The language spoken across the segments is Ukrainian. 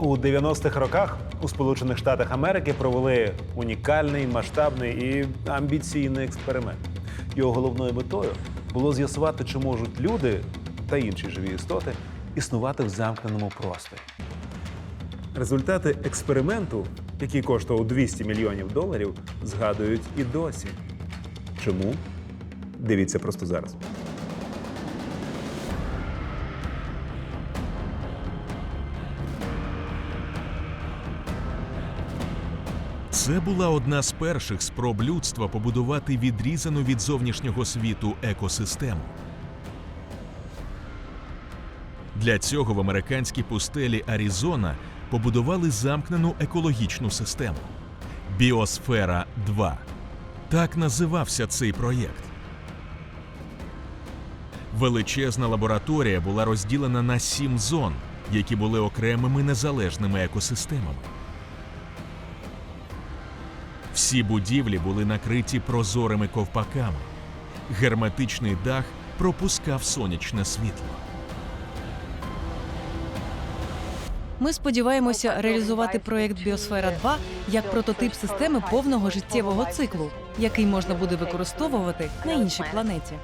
У 90-х роках у Сполучених Штатах Америки провели унікальний, масштабний і амбіційний експеримент. Його головною метою було з'ясувати, чи можуть люди та інші живі істоти існувати в замкненому просторі. Результати експерименту, який коштував 200 мільйонів доларів, згадують і досі. Чому? Дивіться просто зараз. Це була одна з перших спроб людства побудувати відрізану від зовнішнього світу екосистему. Для цього в американській пустелі Аризона побудували замкнену екологічну систему Біосфера 2. Так називався цей проєкт. Величезна лабораторія була розділена на сім зон, які були окремими незалежними екосистемами. Всі будівлі були накриті прозорими ковпаками. Герметичний дах пропускав сонячне світло. Ми сподіваємося реалізувати проєкт Біосфера 2 як прототип системи повного життєвого циклу, який можна буде використовувати на іншій планеті.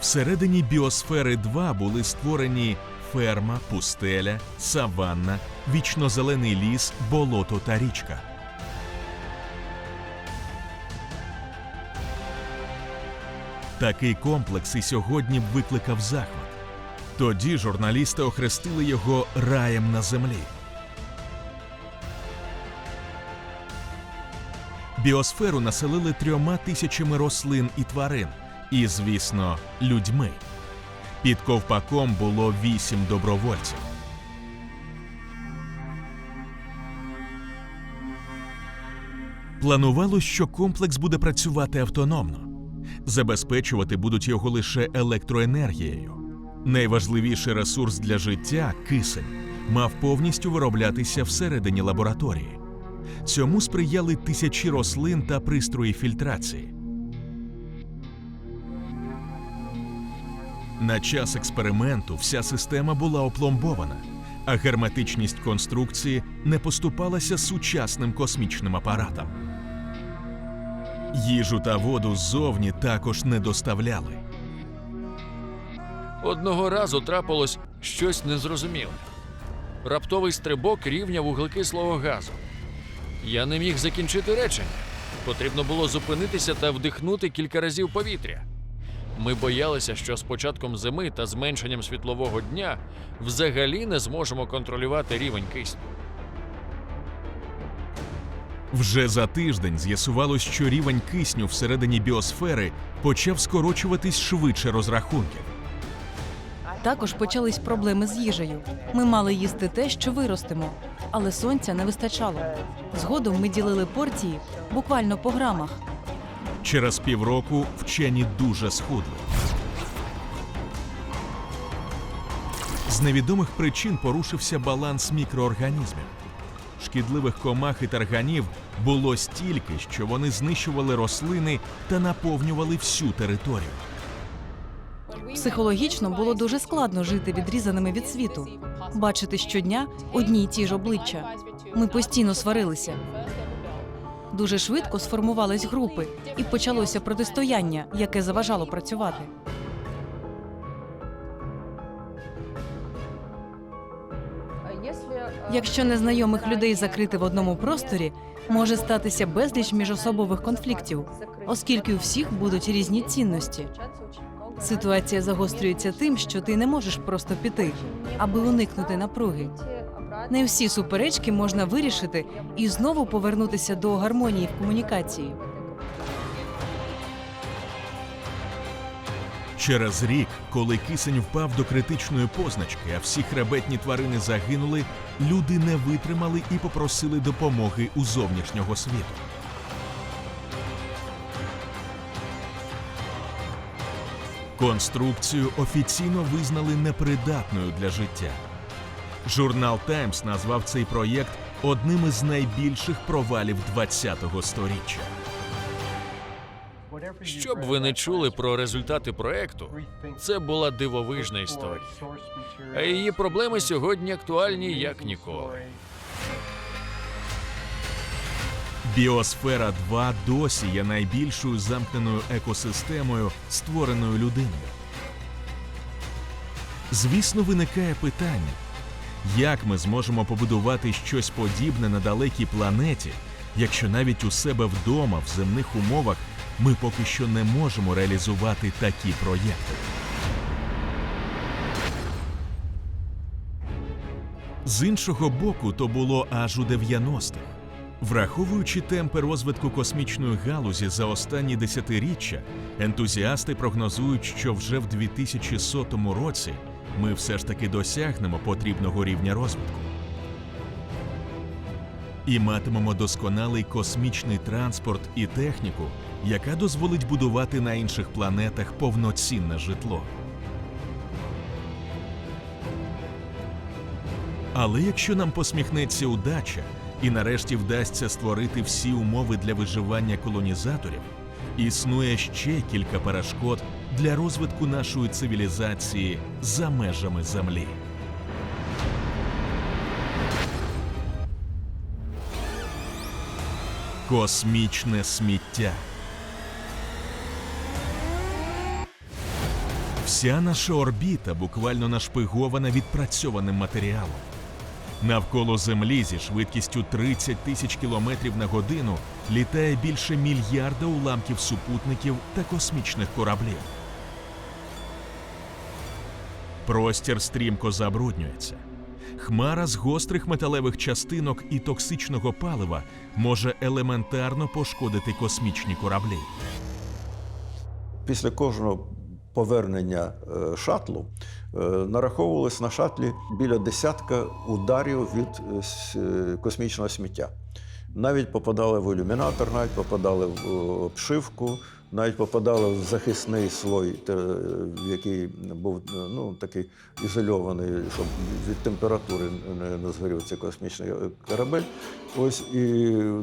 Всередині біосфери 2 були створені ферма, пустеля, саванна, вічнозелений ліс, болото та річка. Такий комплекс і сьогодні б викликав захват. Тоді журналісти охрестили його раєм на землі. Біосферу населили трьома тисячами рослин і тварин, і, звісно, людьми. Під ковпаком було вісім добровольців. Планувалось, що комплекс буде працювати автономно. Забезпечувати будуть його лише електроенергією. Найважливіший ресурс для життя кисень мав повністю вироблятися всередині лабораторії. Цьому сприяли тисячі рослин та пристрої фільтрації. На час експерименту вся система була опломбована, а герметичність конструкції не поступалася сучасним космічним апаратам. Їжу та воду ззовні також не доставляли. Одного разу трапилось щось незрозуміле. Раптовий стрибок рівня вуглекислого газу. Я не міг закінчити речення. Потрібно було зупинитися та вдихнути кілька разів повітря. Ми боялися, що з початком зими та зменшенням світлового дня взагалі не зможемо контролювати рівень кисню. Вже за тиждень з'ясувалось, що рівень кисню всередині біосфери почав скорочуватись швидше розрахунків. Також почались проблеми з їжею. Ми мали їсти те, що виростемо, але сонця не вистачало. Згодом ми ділили порції буквально по грамах. Через півроку вчені дуже схудли. З невідомих причин порушився баланс мікроорганізмів. Шкідливих комах і тарганів було стільки, що вони знищували рослини та наповнювали всю територію. Психологічно було дуже складно жити відрізаними від світу, бачити щодня одні й ті ж обличчя. Ми постійно сварилися. Дуже швидко сформувались групи, і почалося протистояння, яке заважало працювати. Якщо незнайомих людей закрити в одному просторі, може статися безліч міжособових конфліктів, оскільки у всіх будуть різні цінності. Ситуація загострюється тим, що ти не можеш просто піти, аби уникнути напруги. Не всі суперечки можна вирішити і знову повернутися до гармонії в комунікації. Через рік, коли кисень впав до критичної позначки, а всі хребетні тварини загинули, люди не витримали і попросили допомоги у зовнішнього світу. Конструкцію офіційно визнали непридатною для життя. Журнал Таймс назвав цей проєкт одним із найбільших провалів ХХ століття. Що б ви не чули про результати проекту, це була дивовижна історія. А її проблеми сьогодні актуальні як ніколи. Біосфера 2 досі є найбільшою замкненою екосистемою, створеною людиною. Звісно, виникає питання, як ми зможемо побудувати щось подібне на далекій планеті, якщо навіть у себе вдома в земних умовах ми поки що не можемо реалізувати такі проєкти. З іншого боку, то було аж у 90-х. Враховуючи темпи розвитку космічної галузі за останні десятиріччя, ентузіасти прогнозують, що вже в 2100 році ми все ж таки досягнемо потрібного рівня розвитку. І матимемо досконалий космічний транспорт і техніку, яка дозволить будувати на інших планетах повноцінне житло. Але якщо нам посміхнеться удача і нарешті вдасться створити всі умови для виживання колонізаторів, існує ще кілька перешкод для розвитку нашої цивілізації за межами Землі. Космічне сміття. Вся наша орбіта буквально нашпигована відпрацьованим матеріалом. Навколо Землі зі швидкістю 30 тисяч кілометрів на годину літає більше мільярда уламків супутників та космічних кораблів. Простір стрімко забруднюється. Хмара з гострих металевих частинок і токсичного палива може елементарно пошкодити космічні кораблі. Після кожного повернення е, шатлу е, нараховувалось на шатлі біля десятка ударів від е, космічного сміття. Навіть попадали в ілюмінатор, навіть попадали в обшивку, навіть попадали в захисний слой, який був ну, такий ізольований, щоб від температури не, згорів цей космічний корабель. Ось і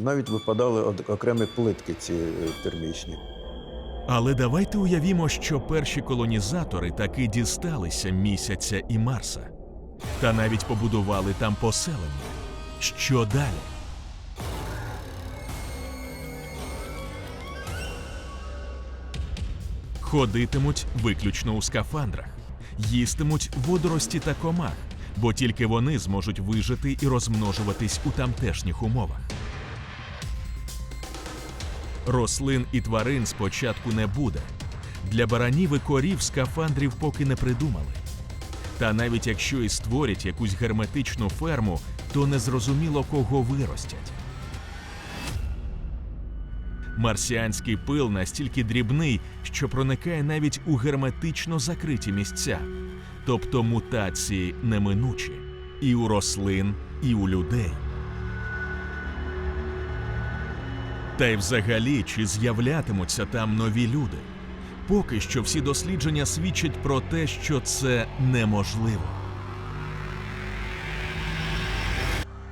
навіть випадали окремі плитки ці термічні. Але давайте уявімо, що перші колонізатори таки дісталися місяця і Марса, та навіть побудували там поселення. Що далі? Ходитимуть виключно у скафандрах, їстимуть водорості та комах, бо тільки вони зможуть вижити і розмножуватись у тамтешніх умовах. Рослин і тварин спочатку не буде. Для баранів і корів скафандрів поки не придумали. Та навіть якщо і створять якусь герметичну ферму, то незрозуміло кого виростять. Марсіанський пил настільки дрібний, що проникає навіть у герметично закриті місця, тобто мутації неминучі і у рослин, і у людей. Та й взагалі, чи з'являтимуться там нові люди? Поки що всі дослідження свідчать про те, що це неможливо.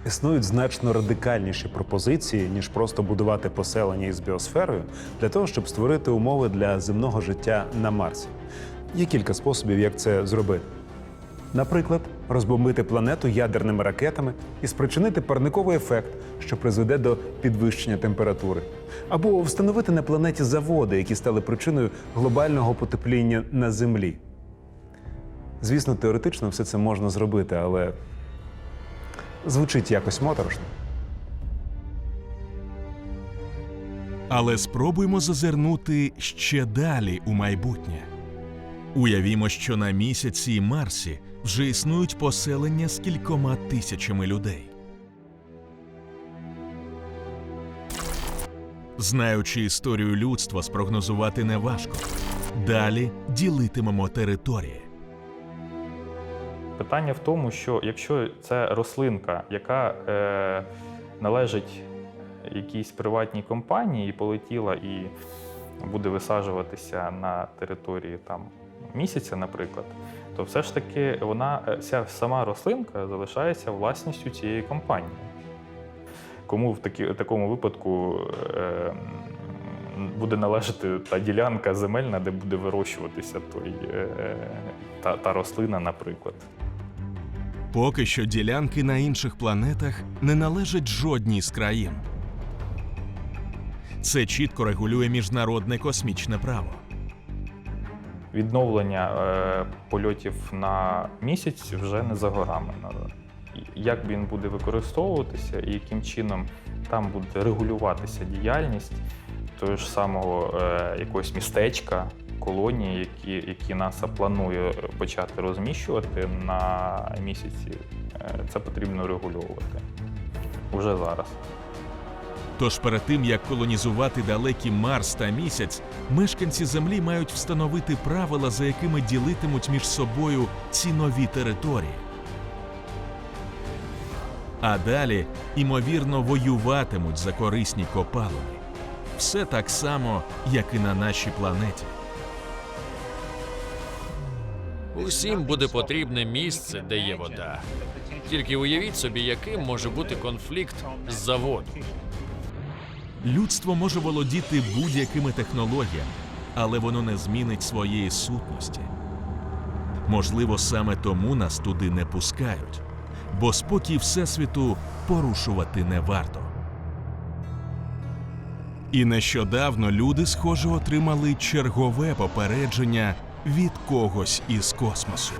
Існують значно радикальніші пропозиції, ніж просто будувати поселення із біосферою для того, щоб створити умови для земного життя на Марсі. Є кілька способів, як це зробити. Наприклад, розбомбити планету ядерними ракетами і спричинити парниковий ефект, що призведе до підвищення температури, або встановити на планеті заводи, які стали причиною глобального потепління на Землі. Звісно, теоретично все це можна зробити, але звучить якось моторошно. Але спробуймо зазирнути ще далі у майбутнє. Уявімо, що на місяці Марсі вже існують поселення з кількома тисячами людей. Знаючи історію людства, спрогнозувати неважко. Далі ділитимемо території. Питання в тому, що якщо це рослинка, яка е, належить якійсь приватній компанії і полетіла і буде висаджуватися на території там місяця, наприклад, то все ж таки вона е, ця сама рослинка залишається власністю цієї компанії. Кому в такі, такому випадку е, буде належати та ділянка земельна, де буде вирощуватися той, е, та, та рослина, наприклад. Поки що ділянки на інших планетах не належать жодній з країн. Це чітко регулює міжнародне космічне право. Відновлення е, польотів на місяць вже не за горами. Як він буде використовуватися і яким чином там буде регулюватися діяльність того ж самого е, якогось містечка, колонії, які, які НАСА планує почати розміщувати на місяці, е, це потрібно регулювати уже зараз. Тож перед тим як колонізувати далекі Марс та місяць, мешканці Землі мають встановити правила, за якими ділитимуть між собою ці нові території. А далі, ймовірно, воюватимуть за корисні копалини. Все так само, як і на нашій планеті. Усім буде потрібне місце, де є вода. Тільки уявіть собі, яким може бути конфлікт з заводу. Людство може володіти будь-якими технологіями, але воно не змінить своєї сутності. Можливо, саме тому нас туди не пускають, бо спокій Всесвіту порушувати не варто. І нещодавно люди, схоже, отримали чергове попередження від когось із космосу.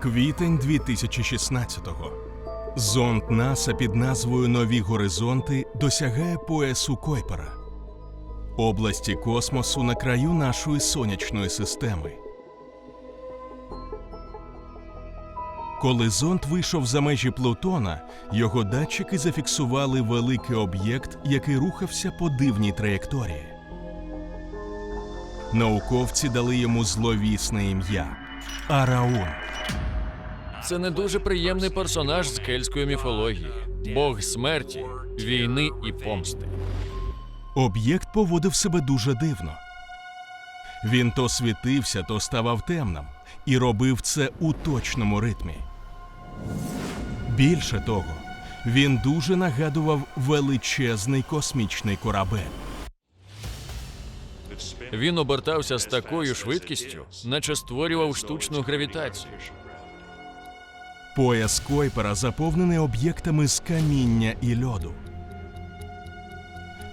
Квітень 2016-го. Зонд НАСА під назвою Нові горизонти досягає поясу Койпера, області космосу на краю нашої сонячної системи. Коли зонд вийшов за межі Плутона, його датчики зафіксували великий об'єкт, який рухався по дивній траєкторії. Науковці дали йому зловісне ім'я Араун. Це не дуже приємний персонаж з кельтської міфології, бог смерті, війни і помсти. Об'єкт поводив себе дуже дивно. Він то світився, то ставав темним, і робив це у точному ритмі. Більше того, він дуже нагадував величезний космічний корабель. Він обертався з такою швидкістю, наче створював штучну гравітацію. Пояс Койпера заповнений об'єктами з каміння і льоду.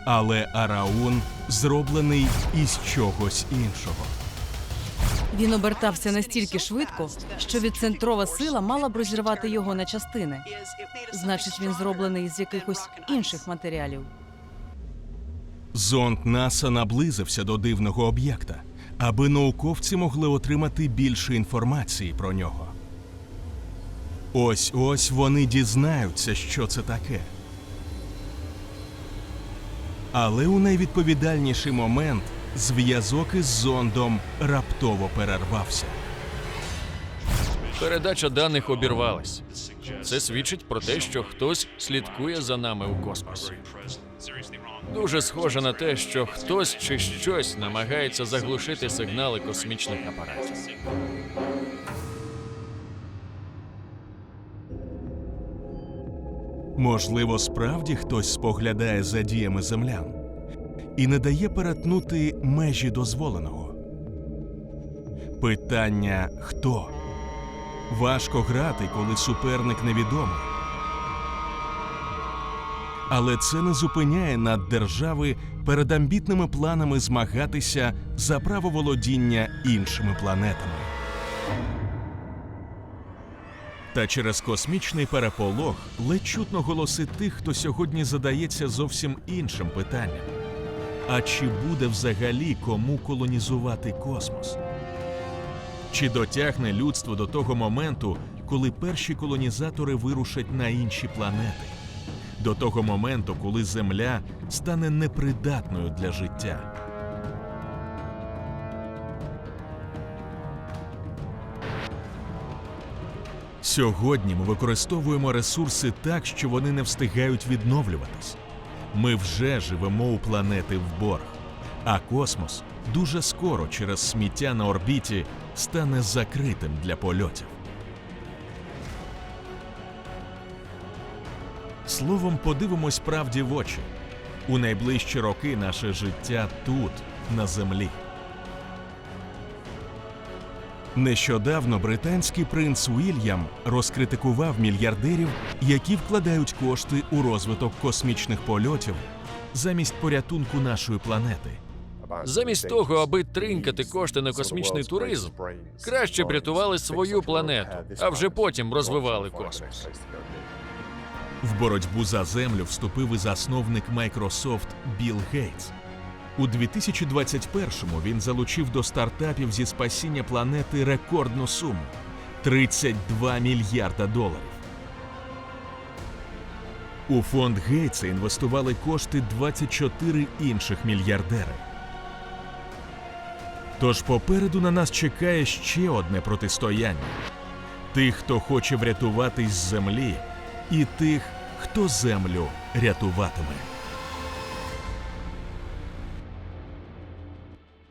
Але Араун зроблений із чогось іншого. Він обертався настільки швидко, що відцентрова сила мала б розірвати його на частини. Значить, він зроблений з якихось інших матеріалів. Зонд НАСА наблизився до дивного об'єкта, аби науковці могли отримати більше інформації про нього. Ось ось вони дізнаються, що це таке. Але у найвідповідальніший момент зв'язок із зондом раптово перервався. Передача даних обірвалась. Це свідчить про те, що хтось слідкує за нами у космосі. Дуже схоже на те, що хтось чи щось намагається заглушити сигнали космічних апаратів. Можливо, справді хтось споглядає за діями землян і не дає перетнути межі дозволеного. Питання хто? Важко грати, коли суперник невідомий. Але це не зупиняє наддержави перед амбітними планами змагатися за право володіння іншими планетами. Та через космічний переполох ледь чутно голоси тих, хто сьогодні задається зовсім іншим питанням. А чи буде взагалі кому колонізувати космос? Чи дотягне людство до того моменту, коли перші колонізатори вирушать на інші планети? До того моменту, коли Земля стане непридатною для життя? Сьогодні ми використовуємо ресурси так, що вони не встигають відновлюватись. Ми вже живемо у планети в борг, а космос дуже скоро через сміття на орбіті стане закритим для польотів. Словом, подивимось правді в очі. У найближчі роки наше життя тут, на землі. Нещодавно британський принц Уільям розкритикував мільярдерів, які вкладають кошти у розвиток космічних польотів замість порятунку нашої планети. Замість того, аби тринькати кошти на космічний туризм, краще б рятували свою планету, а вже потім розвивали космос. В боротьбу за землю вступив і засновник Microsoft Білл Гейтс. У 2021-му він залучив до стартапів зі спасіння планети рекордну суму 32 мільярда доларів. У фонд Гейтса інвестували кошти 24 інших мільярдери. Тож попереду на нас чекає ще одне протистояння тих, хто хоче врятуватись з землі, і тих, хто землю рятуватиме.